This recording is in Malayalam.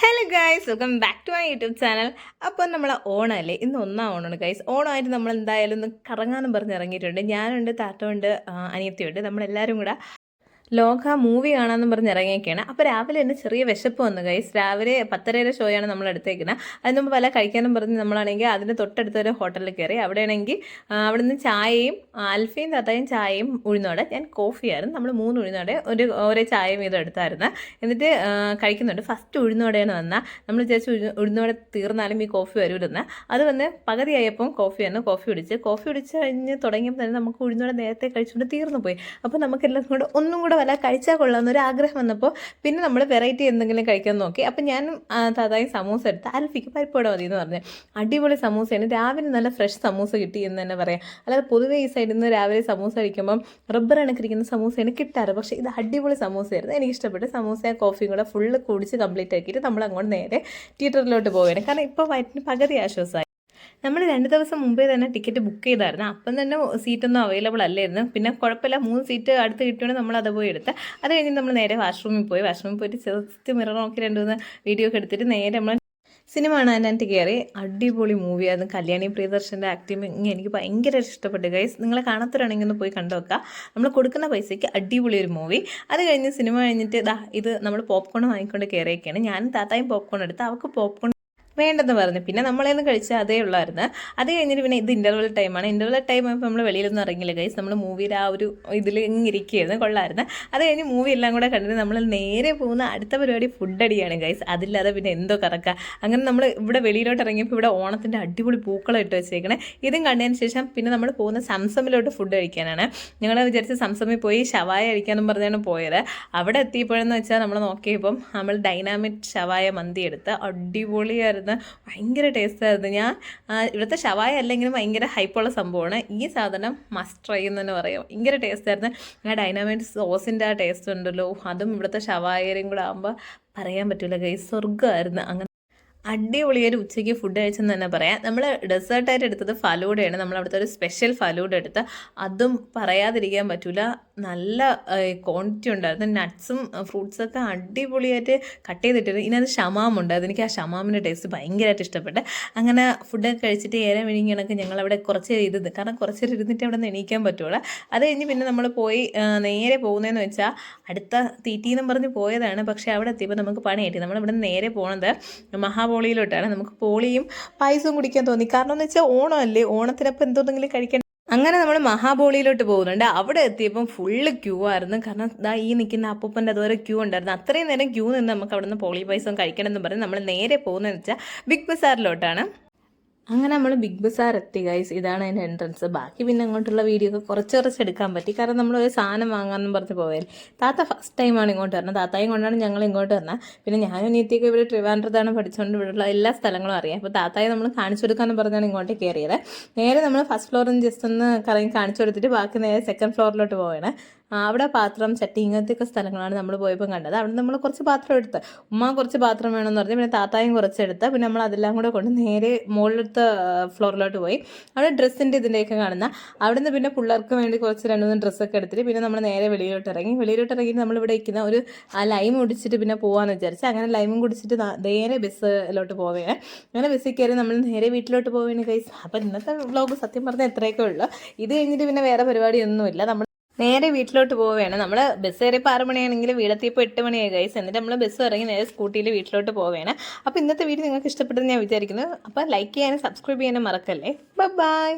Hello guys welcome back to my YouTube channel അപ്പോൾ നമ്മൾ ഓണമല്ലേ ഇന്ന് ഒന്നാം ഓണമാണ് ഗൈസ് ഓണമായിട്ട് നമ്മൾ എന്തായാലും ഒന്ന് കറങ്ങാനും പറഞ്ഞ് ഇറങ്ങിയിട്ടുണ്ട്. ഞാനുണ്ട് താത്തമുണ്ട് അനിയത്തിയുണ്ട്. നമ്മളെല്ലാവരും കൂടെ ലോക മൂവി കാണാമെന്ന് പറഞ്ഞ് ഇറങ്ങിയൊക്കെയാണ് അപ്പോൾ രാവിലെ തന്നെ ചെറിയ വിശപ്പ് വന്നു ഗൈസ് രാവിലെ പത്തരയുടെ ഷോയാണ് നമ്മൾ എടുത്തേക്കുന്നത് അതിന് മുമ്പ് പല കഴിക്കാനും പറഞ്ഞ് നമ്മളാണെങ്കിൽ അതിന് തൊട്ടടുത്ത ഒരു ഹോട്ടലിൽ കയറി അവിടെയാണെങ്കിൽ അവിടെ നിന്ന് ചായയും അൽഫയും തത്തയും ചായയും ഉഴുന്നോടെ ഞാൻ കോഫിയായിരുന്നു നമ്മൾ മൂന്ന് ഉഴുന്നോടെ ഒരു ഒരേ ചായയും വീതം എടുത്തായിരുന്നു. എന്നിട്ട് കഴിക്കുന്നുണ്ട്. ഫസ്റ്റ് ഉഴുന്നോടെയാണ് വന്നാൽ നമ്മൾ വിചാരിച്ചു ഉഴുന്ന ഉഴുന്നോടെ തീർന്നാലും ഈ കോഫി വരൂലെന്ന്. അത് വന്ന് പകുതിയായപ്പം കോഫി വന്നു. കോഫി കുടിച്ച്. കോഫി കുടിച്ച് കഴിഞ്ഞ് തുടങ്ങിയപ്പോൾ തന്നെ നമുക്ക് ഉഴുന്നോടെ നേരത്തെ കഴിച്ചുകൊണ്ട് തീർന്നു പോയി. അപ്പോൾ നമുക്കെല്ലാം കൂടെ ഒന്നും കൂടെ വല്ല കഴിച്ചാൽ കൊള്ളാമെന്നൊരു ആഗ്രഹം വന്നപ്പോൾ പിന്നെ നമ്മൾ വെറൈറ്റി എന്തെങ്കിലും കഴിക്കാൻ നോക്കി. അപ്പം ഞാൻ താതായും സമൂസ എടുത്ത് അൽഫിക്ക് പരിപ്പോടെ മതി എന്ന് പറഞ്ഞു. അടിപൊളി സമൂസയാണ്. രാവിലെ നല്ല ഫ്രഷ് സമൂസ കിട്ടി എന്ന് തന്നെ പറയാം. അല്ലാതെ പൊതുവേ ഈ സൈഡിൽ നിന്ന് രാവിലെ സമൂസ കഴിക്കുമ്പം റബ്ബർ അണക്കിരിക്കുന്ന സമൂസയാണ് കിട്ടാറ്. പക്ഷേ ഇത് അടിപൊളി സമൂസയായിരുന്നു. എനിക്ക് ഇഷ്ടപ്പെട്ടു സമൂസ കോഫിയും കൂടെ ഫുള്ള് കുടിച്ച് കംപ്ലീറ്റ് ആക്കിയിട്ട് നമ്മൾ അങ്ങോട്ട് നേരെ തിയേറ്ററിലോട്ട് പോവുകയാണ്. കാരണം ഇപ്പോൾ വയറ്റിന് പകുതി ആശ്വാസമായി. നമ്മൾ രണ്ട് ദിവസം മുമ്പേ തന്നെ ടിക്കറ്റ് ബുക്ക് ചെയ്തായിരുന്നു. അപ്പം തന്നെ സീറ്റൊന്നും അവൈലബിൾ അല്ലായിരുന്നു. പിന്നെ കുഴപ്പമില്ല. മൂന്ന് സീറ്റ് അടുത്ത് കിട്ടുകയാണെങ്കിൽ നമ്മൾ അത് പോയി എടുത്ത്. അത് കഴിഞ്ഞ് നമ്മൾ നേരെ വാഷ്റൂമിൽ പോയി. വാഷ്റൂമിൽ പോയിട്ട് ജസ്റ്റ് മിറർ നോക്കി രണ്ട് മൂന്ന് വീഡിയോ ഒക്കെ എടുത്തിട്ട് നേരെ നമ്മൾ സിനിമ കാണാനായിട്ട് കയറി അടിപൊളി മൂവി മൂവിയായിരുന്നു കല്യാണി പ്രിയദർശന്റെ ആക്ടിങ് എനിക്ക് ഭയങ്കര ഇഷ്ടപ്പെട്ടു. ഗൈസ് നിങ്ങൾ കാണാത്തവരാണെങ്കിൽ ഒന്ന് പോയി കണ്ടു വെക്കുക നമ്മൾ കൊടുക്കുന്ന പൈസയ്ക്ക് അടിപൊളി ഒരു മൂവി അത് കഴിഞ്ഞ് സിനിമ കഴിഞ്ഞിട്ട് ഇത് നമ്മൾ പോപ്കോൺ വാങ്ങിക്കൊണ്ട് കയറിയൊക്കെയാണ് ഞാൻ താത്തായും പോപ്കോൺ എടുത്ത്. അവൾക്ക് പോപ്കോൺ വേണ്ടെന്ന് പറഞ്ഞു. പിന്നെ നമ്മളേന്ന് കഴിച്ച അതേ ഉള്ളായിരുന്നു. അത് കഴിഞ്ഞിട്ട് പിന്നെ ഇത് ഇന്റർവൽ ടൈമാണ് ഇന്റർവൽ ടൈം ആയപ്പോൾ നമ്മൾ വെളിയിലൊന്നും ഇറങ്ങില്ല ഗൈസ് നമ്മൾ മൂവിയിൽ ആ ഒരു ഇതിൽ ഇങ്ങിരിക്കുകയായിരുന്നു കൊള്ളായിരുന്നു. അത് കഴിഞ്ഞ് മൂവി എല്ലാം കൂടെ കണ്ടിട്ട് നമ്മൾ നേരെ പോകുന്ന അടുത്ത പരിപാടി ഫുഡ് അടിയാണ് ഗൈസ് അതില്ലാതെ പിന്നെ എന്തോ കറക്കുക അങ്ങനെ നമ്മൾ ഇവിടെ വെളിയിലോട്ട് ഇറങ്ങിയപ്പോൾ ഇവിടെ ഓണത്തിന്റെ അടിപൊളി പൂക്കളം ഇട്ട് വെച്ചേക്കണേ. ഇതും കണ്ടതിന് ശേഷം പിന്നെ നമ്മൾ പോകുന്ന സംസമിലോട്ട് ഫുഡ് കഴിക്കാനാണ്. ഞങ്ങൾ വിചാരിച്ച് സംസമിൽ പോയി ഷവായ കഴിക്കാമെന്നും പറഞ്ഞാണ് പോയത്. അവിടെ എത്തിയപ്പോഴെന്ന് വെച്ചാൽ നമ്മൾ നോക്കിയപ്പം നമ്മൾ ഡൈനാമിക് ഷവായ മന്തി എടുത്ത് അടിപൊളിയായിരുന്നു. ഭയങ്കര ടേസ്റ്റായിരുന്നു ഞാൻ ഇവിടുത്തെ ഷവായ അല്ലെങ്കിലും ഭയങ്കര ഹൈപ്പുള്ള സംഭവമാണ്. ഈ സാധനം മസ്റ്റ് ട്രൈ എന്ന് തന്നെ പറയാം. ഭയങ്കര ടേസ്റ്റായിരുന്നു ആ ഡൈനാമൈറ്റ് സോസിന്റെ ആ ടേസ്റ്റ് ഉണ്ടല്ലോ. അതും ഇവിടുത്തെ ഷവായരും കൂടെ ആകുമ്പോൾ പറയാൻ പറ്റില്ല ഗൈസ് സ്വർഗമായിരുന്നു. അങ്ങനെ അടിപൊളിയൊരു ഉച്ചയ്ക്ക് ഫുഡ് കഴിച്ചെന്ന് തന്നെ പറയാം. നമ്മൾ ഡെസേർട്ടായിട്ട് എടുത്തത് ഫലൂഡയാണ് നമ്മൾ അവിടുത്തെ ഒരു സ്പെഷ്യൽ ഫലൂഡ എടുത്ത് അതും പറയാതിരിക്കാൻ പറ്റില്ല നല്ല ക്വാണ്ടിറ്റി ഉണ്ടായിരുന്നു. നട്ട്സും ഫ്രൂട്ട്സൊക്കെ അടിപൊളിയായിട്ട് കട്ട് ചെയ്തിട്ടുണ്ട്. ഇനി അത് ഷമാമുണ്ട്. അതെനിക്ക് ആ ഷമാമിന്റെ ടേസ്റ്റ് ഭയങ്കരമായിട്ട് ഇഷ്ടപ്പെട്ട്. അങ്ങനെ ഫുഡൊക്കെ കഴിച്ചിട്ട് ഏറെ വിഴുങ്ങി ഞങ്ങളവിടെ കുറച്ച് ഇരുന്ന് കാരണം കുറച്ച് ഇരുന്നിട്ട് അവിടെ നിന്ന് എണീക്കാൻ പറ്റുള്ളൂ. അത് കഴിഞ്ഞ് പിന്നെ നമ്മൾ പോയി നേരെ പോകുന്നതെന്ന് വെച്ചാൽ അടുത്ത തീറ്റീന്നും പറഞ്ഞ് പോയതാണ്. പക്ഷേ അവിടെ എത്തിയപ്പോൾ നമുക്ക് പണി കിട്ടി. നമ്മളിവിടെ നേരെ പോണത് മഹാപോളിയിലോട്ടാണ് നമുക്ക് പോളിയും പായസവും കുടിക്കാൻ തോന്നി. കാരണം എന്ന് വെച്ചാൽ ഓണമല്ലേ? ഓണത്തിനപ്പം എന്തോന്നെങ്കിലും കഴിക്കാൻ അങ്ങനെ നമ്മൾ മഹാബോളിയിലോട്ട് പോകുന്നുണ്ട്. അവിടെ എത്തിയപ്പം ഫുള്ള് ക്യൂ ആയിരുന്നു. കാരണം ദാ ഈ നിൽക്കുന്ന അപ്പൂപ്പന്റെ അതുവരെ ക്യൂ ഉണ്ടായിരുന്നു. അത്രയും നേരം ക്യൂ നിന്ന് നമുക്ക് അവിടെ നിന്ന് പോളി പായസം കഴിക്കണം എന്ന് പറഞ്ഞ് നമ്മൾ നേരെ പോകുന്നതെന്ന് വെച്ചാൽ ബിഗ് ബസാറിലോട്ടാണ്. അങ്ങനെ നമ്മൾ ബിഗ് ബസാർ എത്തി ഗൈസ് ഇതാണ് അതിന്റെ എൻട്രൻസ് ബാക്കി പിന്നെ അങ്ങോട്ടുള്ള വീഡിയോ ഒക്കെ കുറച്ച് കുറച്ച് എടുക്കാൻ പറ്റി. കാരണം നമ്മൾ ഒരു സാധനം വാങ്ങാമെന്ന് പറഞ്ഞ് പോയാൽ താത്ത ഫസ്റ്റ് ടൈമാണ് ഇങ്ങോട്ട് വരുന്നത് താത്തായും കൊണ്ടാണ് ഞങ്ങൾ ഇങ്ങോട്ട് വന്നത് പിന്നെ ഞാനും നീത്തിയൊക്കെ ഇവിടെ ട്രിവാൻഡ്രത്താണ് പഠിച്ചുകൊണ്ട് ഇവിടെയുള്ള എല്ലാ സ്ഥലങ്ങളും അറിയാം. അപ്പോൾ താത്തായെ നമ്മൾ കാണിച്ചു കൊടുക്കാമെന്ന് പറഞ്ഞാണ് ഇങ്ങോട്ട് കയറിയത്. നേരെ നമ്മൾ ഫസ്റ്റ് ഫ്ലോറിൽ നിന്ന് ജസ്റ്റ് ഒന്ന് കറങ്ങി കാണിച്ചു കൊടുത്തിട്ട് ബാക്കി നേരെ സെക്കൻഡ് ഫ്ലോറിലോട്ട് പോവുകയാണ് അവിടെ പാത്രം ചട്ടി ഇങ്ങനത്തെയൊക്കെ സ്ഥലങ്ങളാണ് നമ്മൾ പോയപ്പോൾ കണ്ടത്. അവിടെ നമ്മൾ കുറച്ച് പാത്രം എടുത്ത് ഉമ്മ കുറച്ച് പാത്രം വേണമെന്ന് പറഞ്ഞ് പിന്നെ താത്തായും കുറച്ചെടുത്ത് പിന്നെ നമ്മൾ അതെല്ലാം കൂടെ കൊണ്ട് നേരെ മുകളിലത്തെ ഫ്ലോറിലോട്ട് പോയി. അവിടെ ഡ്രസ്സിന്റെ ഇതിന്റെയൊക്കെ കാണുന്ന അവിടെ നിന്ന് പിന്നെ പിള്ളേർക്ക് വേണ്ടി കുറച്ച് രണ്ട് മൂന്ന് ഡ്രസ്സൊക്കെ എടുത്തിട്ട് പിന്നെ നമ്മൾ നേരെ വെളിയിലോട്ട് ഇറങ്ങി. വെളിയിലോട്ട് ഇറങ്ങിയിട്ട് നമ്മൾ ഇവിടെ ഇരിക്കുന്ന ഒരു ലൈം കുടിച്ചിട്ട് പിന്നെ പോകാമെന്ന് വിചാരിച്ചു അങ്ങനെ ലൈമും കുടിച്ചിട്ട് നേരെ ബസ്സിലോട്ട് പോവുകയാണ്. അങ്ങനെ ബസ്സിൽ കയറി നമ്മൾ നേരെ വീട്ടിലോട്ട് പോവുകയാണ് കൈസ് അപ്പം ഇന്നത്തെ വ്ളോഗ് സത്യം പറഞ്ഞാൽ എത്രയൊക്കെ ഉള്ളൂ. ഇത് കഴിഞ്ഞിട്ട് പിന്നെ വേറെ പരിപാടിയൊന്നുമില്ല. നമ്മൾ നേരെ വീട്ടിലോട്ട് പോവുകയാണ്. നമ്മൾ ബസ് കയറിയപ്പോൾ ആറ് മണിയാണെങ്കിൽ വീടെത്തിയപ്പോൾ എട്ട് മണിയായി ഗൈസ് എന്നിട്ട് നമ്മൾ ബസ് ഇറങ്ങി നേരെ സ്കൂട്ടിയിൽ വീട്ടിലോട്ട് പോവുകയാണ്. അപ്പോൾ ഇന്നത്തെ വീഡിയോ നിങ്ങൾക്ക് ഇഷ്ടപ്പെട്ടെന്ന് ഞാൻ വിചാരിക്കുന്നു. അപ്പോൾ ലൈക്ക് ചെയ്യാനും സബ്സ്ക്രൈബ് ചെയ്യാനും മറക്കല്ലേ. ബൈ